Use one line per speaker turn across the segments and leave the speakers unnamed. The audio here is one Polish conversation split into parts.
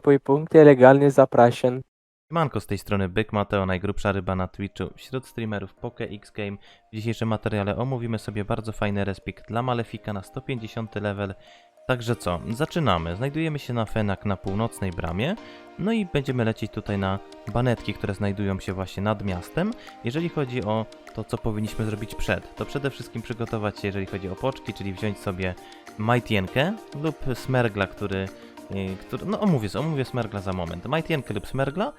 Punkty, legalnie zapraszam.
Manko z tej strony Byk Mateo, najgrubsza ryba na Twitchu, wśród streamerów Poke X Game. W dzisiejszym materiale omówimy sobie bardzo fajny respik dla Malefika na 150 level. Także co, zaczynamy. Znajdujemy się na Fenak na północnej bramie, no i będziemy lecieć tutaj na banetki, które znajdują się właśnie nad miastem. Jeżeli chodzi o to, co powinniśmy zrobić przed, to przede wszystkim przygotować się, jeżeli chodzi o poczki, czyli wziąć sobie majtienkę lub smergla, który który, no omówię, omówię Smergla za moment. Majtienkę lub Smergla.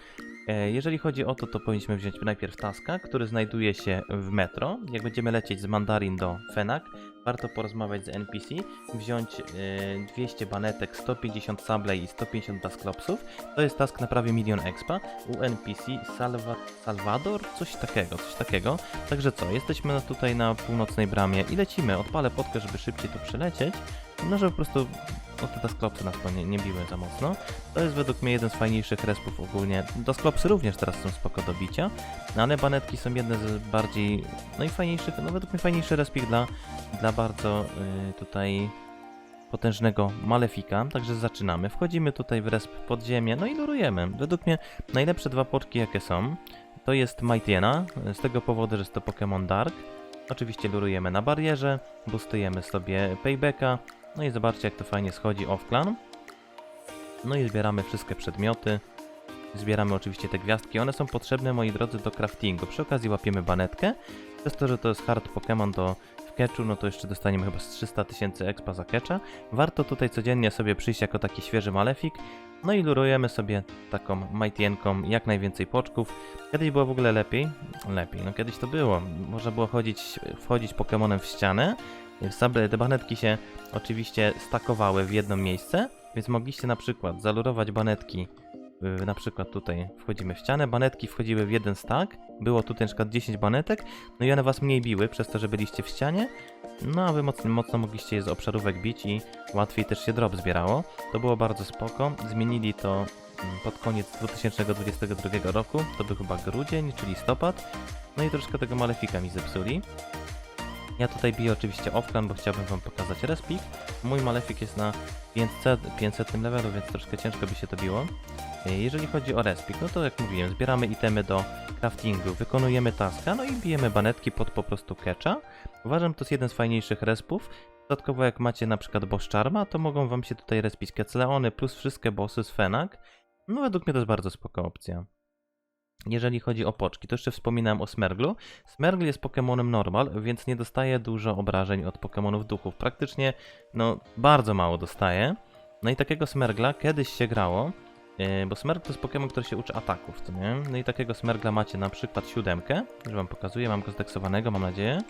E, Jeżeli chodzi o to, to powinniśmy wziąć najpierw taska, który znajduje się w metro. Jak będziemy lecieć z Mandarin do Fenak, warto porozmawiać z NPC, wziąć e, 200 banetek, 150 sablej i 150 basklopsów. To jest task na prawie milion expa. U NPC Salva Salvador? Coś takiego, coś takiego. Także co, jesteśmy tutaj na północnej bramie i lecimy. Odpalę podkę, żeby szybciej tu przelecieć. No, żeby po prostu o te dasklopsy nas to nie, nie biły za mocno. To jest według mnie jeden z fajniejszych respów ogólnie. Dasklopsy również teraz są spoko do bicia, no ale banetki są jedne z bardziej, no i fajniejszych, no według mnie fajniejszy respik dla, dla bardzo y, tutaj potężnego malefika, także zaczynamy. Wchodzimy tutaj w resp podziemie, no i lurujemy. Według mnie najlepsze dwa poczki jakie są, to jest Maitiena, z tego powodu, że jest to Pokémon Dark. Oczywiście lurujemy na barierze, boostujemy sobie paybacka, no i zobaczcie jak to fajnie schodzi off-clan. No i zbieramy wszystkie przedmioty. Zbieramy oczywiście te gwiazdki. One są potrzebne, moi drodzy, do craftingu. Przy okazji łapiemy banetkę. Przez to, że to jest hard Pokémon do w no to jeszcze dostaniemy chyba z 300 tysięcy expa za catcha. Warto tutaj codziennie sobie przyjść jako taki świeży malefik. No i lurujemy sobie taką majtienką jak najwięcej poczków. Kiedyś było w ogóle lepiej. Lepiej, no kiedyś to było. Można było chodzić, wchodzić Pokémonem w ścianę. Sable, te banetki się oczywiście stakowały w jedno miejsce, więc mogliście na przykład zalurować banetki, yy, na przykład tutaj wchodzimy w ścianę, banetki wchodziły w jeden stack, było tutaj na przykład 10 banetek, no i one was mniej biły przez to, że byliście w ścianie, no a wy mocno, mocno mogliście je z obszarówek bić i łatwiej też się drop zbierało. To było bardzo spoko, zmienili to mm, pod koniec 2022 roku, to był chyba grudzień czy listopad, no i troszkę tego malefika mi zepsuli. Ja tutaj biję oczywiście offclan, bo chciałbym wam pokazać respik. Mój malefik jest na 500, 500 levelu, więc troszkę ciężko by się to biło. E, Jeżeli chodzi o respik, no to jak mówiłem, zbieramy itemy do craftingu, wykonujemy taska, no i bijemy banetki pod po prostu catcha. Uważam, to jest jeden z fajniejszych respów. Dodatkowo jak macie na przykład boss charma, to mogą wam się tutaj respić Kecleony plus wszystkie bossy z Fenak. No według mnie to jest bardzo spoko opcja. Jeżeli chodzi o poczki, to jeszcze wspominałem o Smerglu. Smergl jest Pokemonem normal, więc nie dostaje dużo obrażeń od Pokemonów duchów. Praktycznie, no, bardzo mało dostaje. No i takiego Smergla kiedyś się grało, yy, bo Smergl to jest Pokemon, który się uczy ataków, co nie? No i takiego Smergla macie na przykład siódemkę, już wam pokazuję, mam go zdeksowanego, mam nadzieję.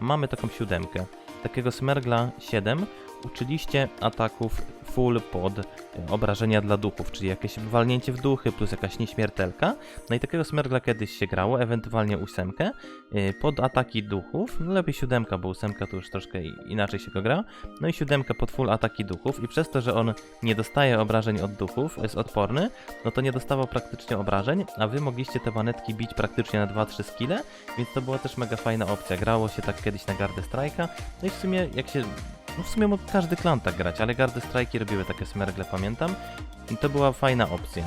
Mamy taką siódemkę. Takiego Smergla 7 uczyliście ataków full pod y, obrażenia dla duchów, czyli jakieś walnięcie w duchy plus jakaś nieśmiertelka. No i takiego smergla kiedyś się grało, ewentualnie ósemkę y, pod ataki duchów. No lepiej siódemka, bo ósemka to już troszkę inaczej się go gra. No i siódemkę pod full ataki duchów i przez to, że on nie dostaje obrażeń od duchów, jest odporny, no to nie dostawał praktycznie obrażeń, a wy mogliście te manetki bić praktycznie na 2-3 skille, więc to była też mega fajna opcja. Grało się tak kiedyś na gardę strajka. No i w sumie jak się no w sumie mógł każdy klan tak grać, ale gardy strajki robiły takie smergle, pamiętam. I to była fajna opcja.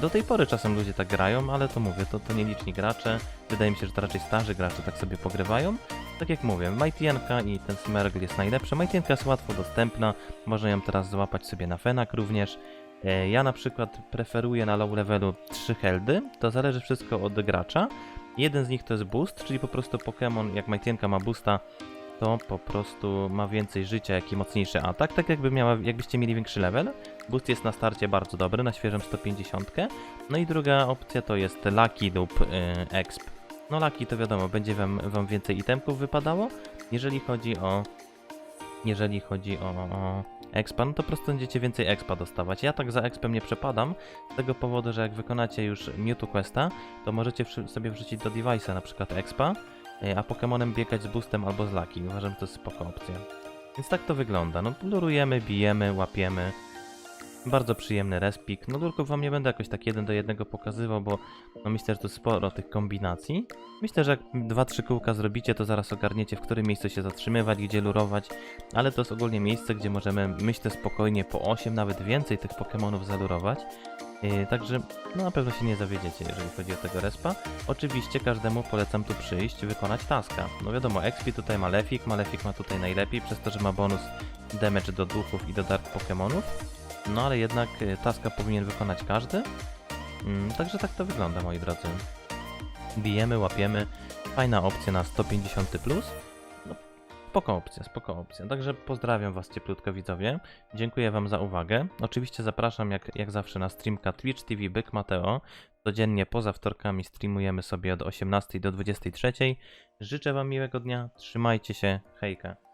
Do tej pory czasem ludzie tak grają, ale to mówię, to, to nieliczni gracze. Wydaje mi się, że to raczej starzy gracze tak sobie pogrywają. Tak jak mówię, Mightienka i ten smergl jest najlepszy. Mightienka jest łatwo dostępna, można ją teraz złapać sobie na Fenak również. E, Ja na przykład preferuję na low levelu 3 heldy, to zależy wszystko od gracza. Jeden z nich to jest boost, czyli po prostu Pokémon, jak Mightienka ma boosta, to po prostu ma więcej życia, jak i mocniejszy atak, tak jakby miała, jakbyście mieli większy level. Boost jest na starcie bardzo dobry, na świeżym 150. No i druga opcja to jest Lucky lub y, Exp. No Lucky to wiadomo, będzie wam, wam więcej itemków wypadało. Jeżeli chodzi o... Jeżeli chodzi o, o expa, no to po prostu będziecie więcej expa dostawać. Ja tak za expem nie przepadam, z tego powodu, że jak wykonacie już Mewtwo Questa, to możecie sobie wrzucić do device'a na przykład expa, a Pokemonem biegać z boostem albo z Lucky. Uważam, że to jest spoko opcja. Więc tak to wygląda. No, lurujemy, bijemy, łapiemy. Bardzo przyjemny respik. No lurków wam nie będę jakoś tak jeden do jednego pokazywał, bo no myślę, że tu sporo tych kombinacji. Myślę, że jak 2-3 kółka zrobicie, to zaraz ogarniecie, w którym miejscu się zatrzymywać, gdzie lurować, ale to jest ogólnie miejsce, gdzie możemy, myślę, spokojnie po 8, nawet więcej tych Pokémonów zalurować. Yy, także no, na pewno się nie zawiedziecie, jeżeli chodzi o tego respa. Oczywiście każdemu polecam tu przyjść, wykonać taska. No wiadomo, XP tutaj Malefik, Malefik ma tutaj najlepiej, przez to, że ma bonus damage do duchów i do dark Pokémonów. No ale jednak y, taska powinien wykonać każdy. Mm, także tak to wygląda, moi drodzy. Bijemy, łapiemy. Fajna opcja na 150. Plus. Spoko opcja, spoko opcja. Także pozdrawiam Was cieplutko widzowie. Dziękuję Wam za uwagę. Oczywiście zapraszam jak, jak zawsze na streamka Twitch TV Byk Mateo. Codziennie poza wtorkami streamujemy sobie od 18 do 23. Życzę Wam miłego dnia. Trzymajcie się. Hejka.